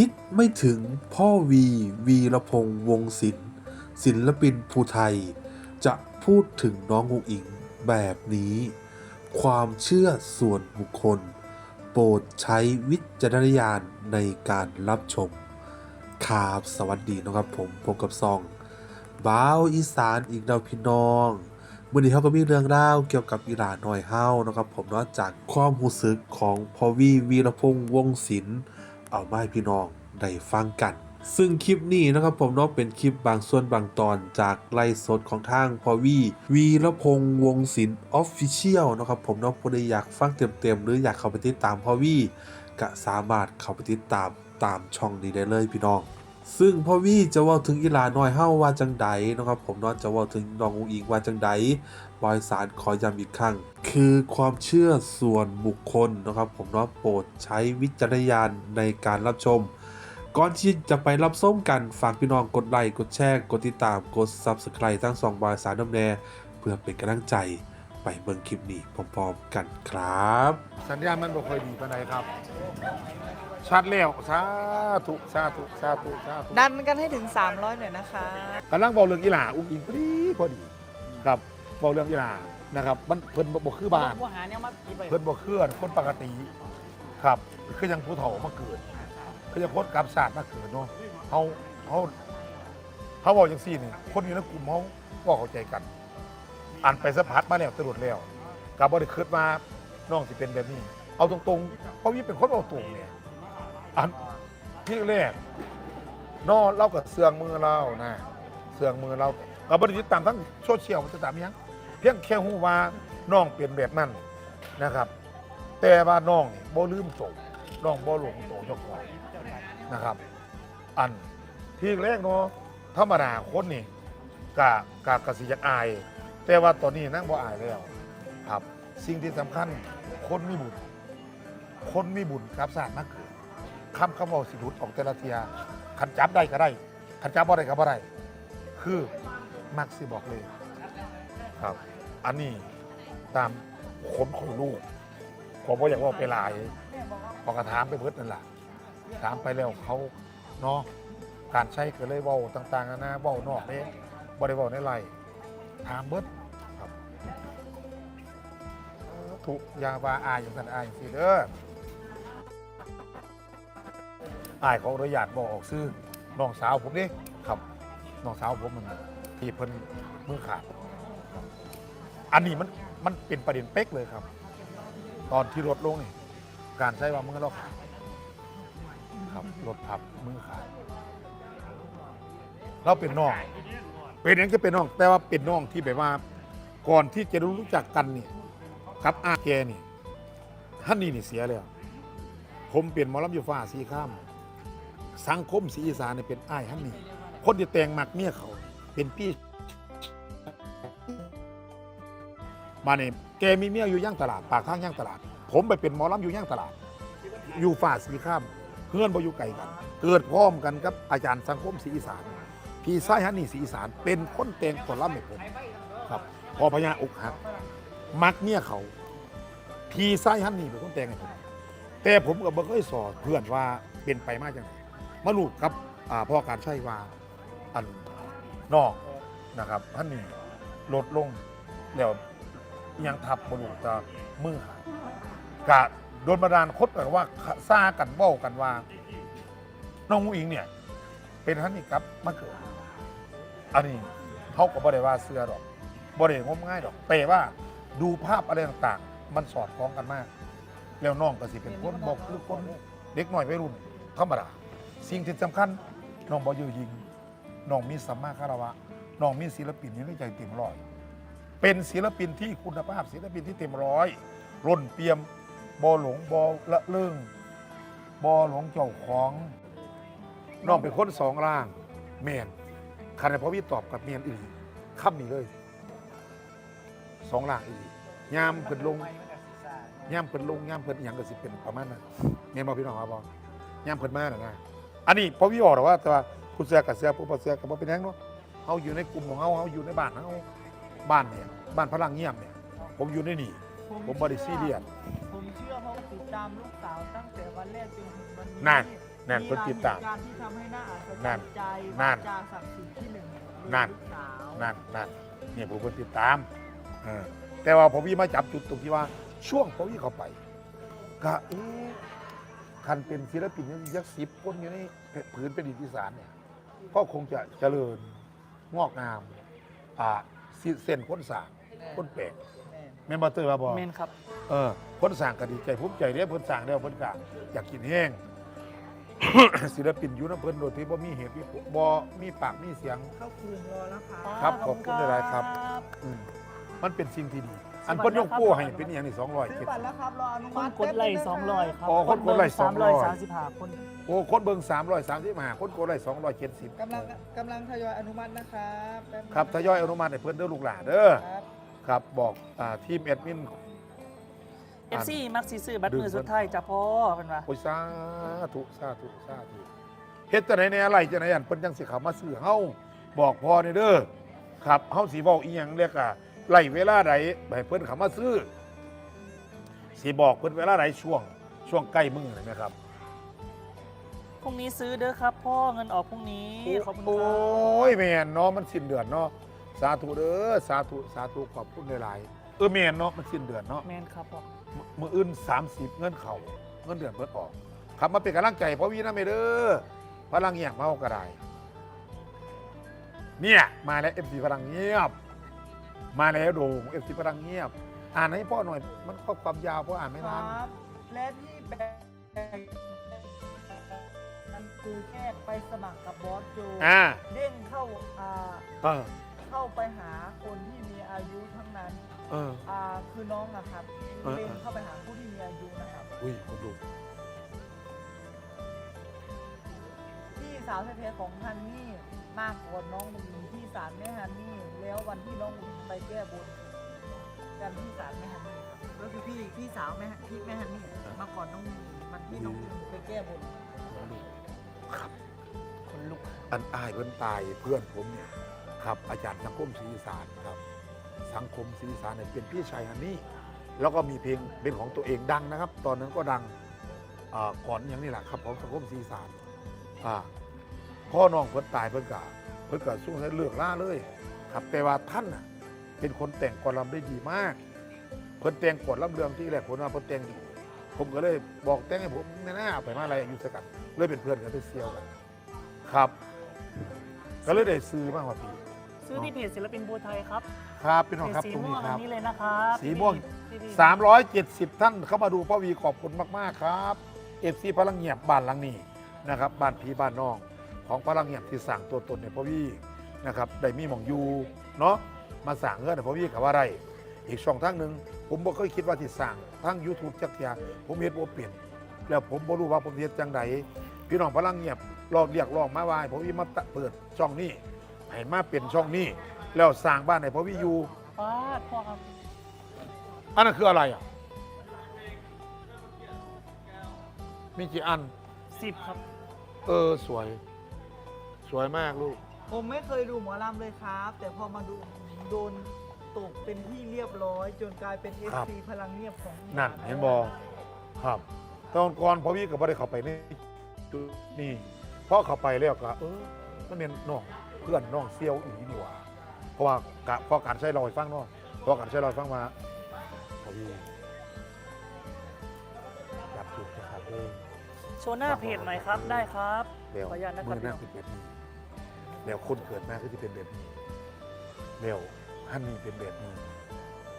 คิดไม่ถึงพ่อวี วีรพงษ์วงศิลป์ศิลปินภูไทย จะพูดถึงน้องอุ๋งอิงแบบนี้ ความเชื่อส่วนบุคคล โปรดใช้วิจารณญาณในการรับชมครับสวัสดีนะครับผมพบกับซองบ้าวอีสานอีกแล้วพี่น้องวันนี้เขาก็มีเรื่องเล่าเกี่ยวกับอีหลาน้อยเฮานะครับผมนอกจากความรู้สึกของพอวีวีรพงษ์วงศิลป์ เอามาให้พี่น้องได้ฟังกัน ซึ่งคลิปนี้นะครับผมเนาะเป็นคลิปบางส่วนบางตอนจากไลฟ์สดของทางพอวีวีรพงษ์วงศิลป์ออฟฟิเชียลนะครับผมเนาะผู้ใดอยากฟังเต็มๆหรืออยากเข้าไปติดตามพอวีก็สามารถเข้าไปติดตามตามช่องนี้ได้เลยพี่น้อง ซึ่งพ่อวี่จะว่าถึงอีลาน้อยเฮาว่าจังใดนะครับผมเนาะจะว่าถึงน้องอุงอิงว่าจังใด บอยสารขอย้ำอีกครั้ง คือความเชื่อส่วนบุคคลนะครับ ผมเนาะโปรดใช้วิจารณญาณในการรับชม ก่อนที่จะไปรับส้มกันฝากพี่น้องกดไลค์กดแชร์กดติดตามกด Subscribe ทั้งสองบอยสารน้ำแน่เพื่อเป็นกำลังใจไปเบิ่งคลิปนี้พร้อมๆกันครับ สัญญาณมันบ่ค่อยดีปานใดครับ ชัดแล้วสาธุสาธุสาธุสาธุดันกันให้ถึง 300 หน่อยนะคะ กำลังบอกเรื่องอีหลาอุ้งอิงพอดีพอดี ครับ บอกเรื่องอีหลานะครับมันเพิ่นบ่บ่คือบ้านว่าหาเนี่ยมากี่ไปเพิ่นบ่คืออนคนปกติครับคือยังผู้เฒ่ามาเกิดคือยังคนกลับศาสตร์มาเกิดเนาะเฮาเฮาเฮาบอกจังซี่นี่คนอยู่ในกลุ่มเฮาบ่เข้าใจกันอันไปสัมผัสมาแล้วตรวจแล้วก็บ่ได้คิดว่าน้องสิเป็นแบบนี้ เอาตรงๆเพราะวิเป็นคนเอาตรงเนี่ยอันที่แรกนอเล่ากับเสืองมือเรานะเสืองมือเราก็บ่ได้ติดตามทั้งโซเชียลมันจะตามอิหยังเพียงแค่ฮู้ว่าน้องเป็นแบบนั้นนะครับ แต่ว่าน้องนี่บ่ลืมโตน้องบ่หลงโตเจ้าของนะครับ อันที่แรกเนาะธรรมดาคนนี่กะกะกะสิอยากอาย แต่ว่าตอนนี้นั่งบ่อายแล้วครับ สิ่งที่สำคัญคนมีบุญคนมีบุญครับศาสตร์มาเกิดคำคำเว่าสิหลุดออกแต่ละเทียขันจับได้ก็ได้ขันจับบ่ได้ก็บ่ได้ คือมักสิบอกเลยครับ อันนี้ตามคนของลูกผมก็อยากว่าไปหลายพอกระถามไปเบิดนั่นแหละถามไปแล้วเขาเนาะการใช้ก็เลยเว้าต่างๆนานาเว้านอกเด้บ่ได้เว้าในไรถามเบิดครับถูกอยาว่าอายอย่างนั้นอายสิเด้ออายเขาอนุญาตบอกออกซื้อน้องสาวผมเด้ครับน้องสาวผมมันที่เพิ่นมือขาด อันนี้มันมันเป็นประเด็นเป๊กเลยครับ ตอนที่รถลงนี่การใช้ว่ามือเราขาดครับรถพับมือขาดเราเป็นน้อง เป็นอย่างก็เป็นน้อง แต่ว่าเป็นน้องที่แบบว่า ก่อนที่จะรู้จักกันเนี่ยครับอาแกนี่ท่านนี่นี่เสียแล้วผมเปลี่ยนมอลำอยู่ฟ้าสีข้าม สังคมสีอีสานเนี่ยเป็นอ้ายท่านนี่คนที่แต่งมักเมียเขา เป็นพี่ มาเนี่ยแกมีเมียอยู่ย่างตลาด ปากทางย่างตลาด ผมไปเป็นหมอลำอยู่ย่างตลาด อยู่ฝ่าสีข้ามเพื่อนบ่อยู่ไกลกัน เกิดพร้อมกันกับอาจารย์สังคมศรีอีสาน พี่ไส้ฮันนี่ศรีอีสานเป็นคนแต่งผลลัพธ์ให้ผมครับ พอพญาอกหักมักเมียเขา พี่ไส้ฮันนี่เป็นคนแต่งให้ผมแต่ผมก็บ่เคยสอนเพื่อนว่าเป็นไปมากจังไงมาลูกครับพ่อการใช้ว่าอันนอกนะครับฮันนี่ลดลงแล้ว ยังทับบลูกจะมือหายกะโดนบันดาลคดกันว่าซากันเว้ากันว่า น้องอุ๋งอิงเนี่ย เป็นฮันนี่ครับมาเกิด อันนี้เขาก็บ่ได้ว่าเสื้อดอกบ่ได้งมง่ายดอกแต่ว่าดูภาพอะไรต่างๆ มันสอดคล้องกันมาก แล้วน้องก็สิเป็นคนบอกคือคนเด็กหน่อยวัยรุ่นธรรมดาสิ่งที่สำคัญน้องบ่ยือยิงน้องมีสัมมาคารวะน้องมีศิลปินอยู่ในใจเต็มร้อย เป็นศิลปินที่คุณภาพศิลปินที่เต็มร้อยร่นเปียมบอหลงบอละเรื่องบอหลงเจ้าของน้องเป็นคนสองร่างแมนคันพอพี่ตอบกับเมียนอื่นคำนี้เลยสองร่างอื่นยามเพิ่นลงยามเพิ่นลงยามเพิ่นอย่างก็สิเป็นประมาณนั้นแม่นบอพี่น้องครับบอยามเพิ่นมาน่ะนะอันนี้พอพี่บอกหรอว่าแต่ว่าคุณเสือกับเสือผู้บ่เสือกับบ่เป็นหยังเนาะเฮาอยู่ในกลุ่มของเฮาเฮาอยู่ในบ้านเฮา บ้านเนี่ยบ้านพลังเงียบเนี่ยผมอยู่ในนี่ ผมบริซีเรียสผมเชื่อเพราะติดตามลูกสาวตั้งแต่วันแรกจนถึงวันนี้นั่นนั่นคนติดตามเหตุการณ์ที่ทำให้หน้าอัศจนั่รนรย์ใจนั่ว่านจาศักดิ์สิทธิ์ที่หนึ่งนั่นลูกสาวนั่นนั่นเนี่ยผมคนติดตามเออแต่ว่าผมยี่มาจับจุดตรงที่ว่า ช่วงผมยี่เข้าไปก็เอ๊ะคันเป็นศิลปินยักษ์สิบคนอยู่ในผืนเป็นดินอีสานเนี่ยก็คงจะเจริญงอกงามอ่า สิเส้นคนสร้างคนแปลกแม่แม่นบอเตอร์มาบอกเมนครับ เออคนสร้างก็ดีใจภูมิใจเด้เพิ่นสร้างแล้วเพิ่นก็อยากกินแห้ง ศิลปินอยู่น้ำเพิ่นโดยที่บ่มีเหตุมีผลบ่มีปากมีเสียง เข้าคืนรอแล้วค่ะ ครับขอบคุณหลายๆครับ อืมมันเป็นสิ่งที่ดี อันเพิ่นยกโป้ให้เป็นอหย่างนี้200ซื้อเจ็ด บัตรแล้วครับ รออนุคมันติกดไลค์แป๊บนึสองนะร้อยคครับอ๋อคนกดไลค์สามร้อย200สามสิบห้าคน โอ้คนเบิ่ง335คนโกดไลค์270 กำลังกำลังทยอยอนุมัตินะครับแป๊นึงครับทยอยอนุมัติให้เพิ่นเด้อลูกหลานเด้อครับ ครับบอกอ่าทีมแอดมิน เอฟซีมักซีซื้อบัตรมือสุดท้ายจ้ะพ่อเป็นว่า โอ้ยสาธุสาธุสาธุเฮ็ดจังได๋แหน่อะไรจังได๋อันเพิ่นจังสิเข้ามาซื้อเฮาบอกพ่อนี่เด้อครับเฮาสิเว้าอีหยังเรียกอะไล่เวลาใดให้เพิ่นเข้ามาซื้อสิบอกเพิ่นเวลาใดช่วง ช่วงใกล้มื้อนี่นะครับ พรุ่งนี้ซื้อเด้อครับ พ่อเงินออกพรุ่งนี้ขอบคุณคโอ้รับยแม่นเนาะมันสิ้นเดือนเนาะสาธุเด้อสาธุสาธุขอบคุณหลายๆเออแม่นเนาะมันสิ้นเดือนเนาะแมนครับพ่อมืออื่น 30 เงินเขาเงินเดือนเบิดออกครับมาเป็นกำลังใจเพราะวีนะเมเดอร์พลังเงียบเมากระไดเนี่ยมาแล้วเอฟซีพลังเงียบ มาแล้วโด่งเอฟซีพลังเงียบ อ่านให้พ่อหน่อย มันข้อความยาวเพราะอ่านไม่คทันรับ และที่แบกมัน คือแค่ไปสมัครกับบอสโจอ่าเด้งเข้าอ่าเออเข้าไปหาคนที่มีอายุทั้งนั้นเออ อ่าคือน้องนะครับเออ เด้งเข้าไปหาผู้ที่มีอายุนะครับอุ้ยคนดูพี่สาวแท้ๆของฮันนี่มากกว่าน้องมุงที่ศาลแม่ฮันนี่แล้ววันที่น้องมุงไปแก้บนกันที่ศาลแม่ฮันนี่ครับก็คือพี่พี่สาวแม่ฮันพี่แม่ฮันนี่มาก่อนน้องมุงวันที่น้องมุงไปแก้บน คนลุกอันอายเพิ่นตายเพื่อนผมเนี่ยครับ อาจารย์สังคมศรีอีสานครับ สังคมศรีอีสานเนี่ยเป็นพี่ชายฮันนี่แล้วก็มีเพลงเป็นของตัวเองดังนะครับ ตอนนั้นก็ดังอ่าก่อนอย่างนี้แหละครับของสังคมศรีอีสานอ่าพ่อน้องเพิ่นตายเพิ่นกะเพิ่นกะสู้ให้เลือกล่าเลย ครับแต่ว่าท่านน่ะเป็นคนแต่งกลอนรำได้ดีมาก เพิ่นแต่งกลอนรำเรืองที่แรกผมว่าเพิ่นแต่งดี ผมก็เลยบอกแต่งให้ผมแน่ๆไปมาอะไรอยู่สกัดเลยเป็นเพื่อนกันไปเซียวกัน ครับ ก็เลยได้ซื้อมากกว่าปีซื้อที่เพจศิลปินบัวไทยครับครับพี่น้องเพจครับสีตรงม่นี้วงคอัรับนนี้เลยนะครับสีม่วงที่นี่370 ท่านเข้ามาดูพ่อวีขอบคุณมาก ๆ ครับเอฟซีพลังเงียบบ้านหลังนี้นะครับบ้านพีบ้านน้อง ของพลังเงียบที่สั่งตัวตนในพ่อวีนะครับได้มีหมองอยูเนาะมาสั่งเงินในพ่อวีกับว่าไร อีกช่องทางหนึ่งผมบ่เคยคิดว่าที่สั่งทาง YouTube จักรยานผมเฮ็ดบ่เปลี่ยนแล้วผมบ่รู้ว่าผมเฮ็ดจังใดพี่น้องพลังเงียบลองเรียกร้องมาว่าให้พ่อวีมาเปิดช่องนี้ให้มาเป็นช่องนี้แล้วสร้างบ้านให้พ่อวีอยู่ป้าดพ่อครับอันนั้นคืออะไรอะมีกี่อัน สิบครับ เออสวย สวยมากลูก ผมไม่เคยดูหมอลำเลยครับ แต่พอมาดูโดน ตกเป็นที่เรียบร้อย จนกลายเป็นครับ FC พลังเงียบของนั่นเห็นบอครับตอนก่อนพอพี่กับพ่ได้เข้าไปในจุดนี่พอเข้าไปแล้วก็เออมันเป็นน้องเพื่อนน้องเซียวอีกนี่หว่าเพราะว่ากะพอการใช้ลอยฟังเนาะพอการใช้ลอยฟังมาพอพี่จับจุดนะครับเองโชว์หน้าเพจหน่อยครับได้ครับเดี๋ยวขออนุญาตนะคมืรับอหน้าเป็นแบบนี้เดี๋ยวคนเกิดมาก็จะเป็นแบบนี้เดี๋ยว ฮันนี่เป็นแบบนี้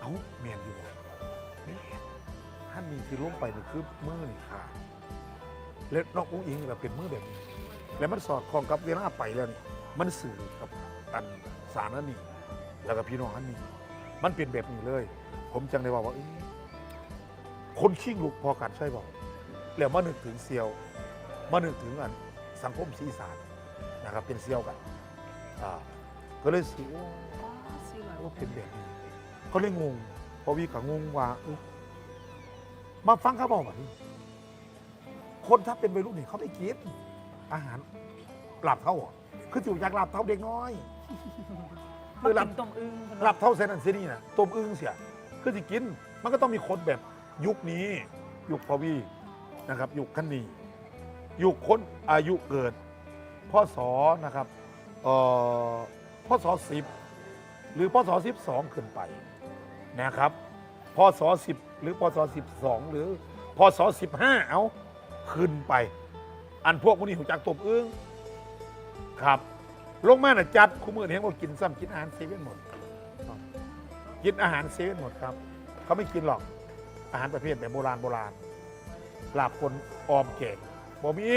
เอ้าเมียนอยู่บ่แม่นฮันนี่ที่ล้มไปนี่คือมือนี่ขาดแล้วน้องอุ้งอิงแบบเป็นมือแบบนี้ แล้วมันสอดคล้องกับเวลาไปแล้วนี่มันสื่อกับอันสารนั่นนี่แล้วก็พี่น้องฮันนี่มันเป็นแบบนี้เลย ผมจังได้ว่าว่าคนชิงลุกพอกันใช่บ่แล้วมานึกถึงเซียวมานึกถึงอันสังคมสีสานนะครับเป็นเซียวกันอ่าก็เลยสิ โอ้ว่าเป็นแบบนี้เขาเลยงงเพอวีก็งงว่าเอ้ยมาฟังเขาบอกแบบนี้คนถ้าเป็นวัยรุ่นนี่เขาไม่กินอาหารหลับเท่าอะคือจิ๋วอยากหลับเท่าเด็กน้อยมาคือหลับ กินต้มอึ้งพิ่นหลับเท่าเซนันเซนี่นะต้มอึ้งเสียคือสิกิน มันก็ต้องมีคนแบบยุคนี้ ยุคพอวีนะครับ ยุคคันนี้ยุคคนอายุเกิดพศนะครับเอ่อพศสิบ หรือพศสิบสองขึ้นไปนะครับพศสิบหรือพศสิบสองหรือพศสิบห้าเอาขึ้นไป อันพวกพวกนี้หูจักตบอึ้งครับ ลงมาน่ะจัดคู่มือเห็นว่ากินซ้ำกินอาหารเซเว่นหมดกินอาหารเซเว่นหมดครับ เขาไม่กินหรอกอาหารประเภทแบบโบราณโบราณลาบคนออมเก่งบ่มี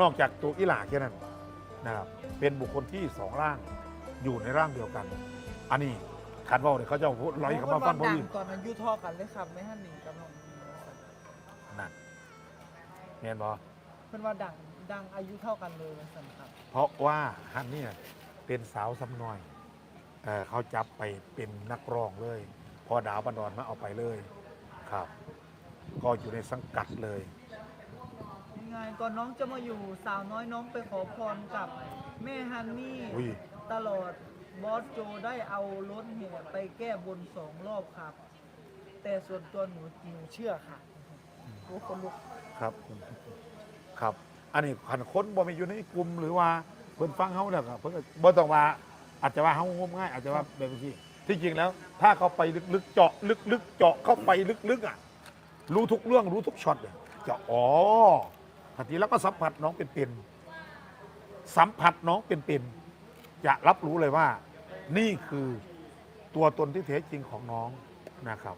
นอกจากตัวอิหลาแค่นั้นนะครับเป็นบุคคลที่สองร่าง อยู่ในร่างเดียวกัน อันนี้คันเว่าเนี่ยเขาจะพูดลอยคำว่าฟันพอดังดีตอนอายุเท่อกันเลยครับไม่ฮันหนิงกับน้องอิงนั่นเห็นบ่เพิ่นว่าดังดังอายุเท่ากันเลยสันครับเพราะว่าฮันเนี่ยเป็นสาวซ้ำน้อยเอ่อเขาจับไปเป็นนักร้องเลย พอดาวบันดอนมาเอาไปเลย ครับ ก็อยู่ในสังกัดเลย ยังไงก่อนน้องจะมาอยู่สาวน้อยน้องไปขอพรกับแม่ฮันนี่ อุ้ย ตลอด บอสโจได้เอารถแห่ไปแก้บนสองรอบครับ แต่ส่วนตัวหนูหนูเชื่อค่ะโอ้คนลุกครับ ครับ อันนี้ขันค้นบ่มีอยู่ในกลุ่มหรือว่าเพิ่นฟังเฮาแล้วก็เพิ่นก็บ่ต้องว่าอาจจะว่าเฮางมง่าย อาจจะว่าแบบนี้ที่จริงแล้ว ถ้าเขาไปลึกๆเจาะ ลึกๆเจาะเข้าไปลึกๆอะ รู้ทุกเรื่องรู้ทุกช็อตเลยจะอ๋อทันทีแล้วก็สัมผัสน้องเป็นๆสัมผัสน้องเป็นๆ จะรับรู้เลยว่า นี่คือตัวตนที่แท้จริงของน้องนะครับ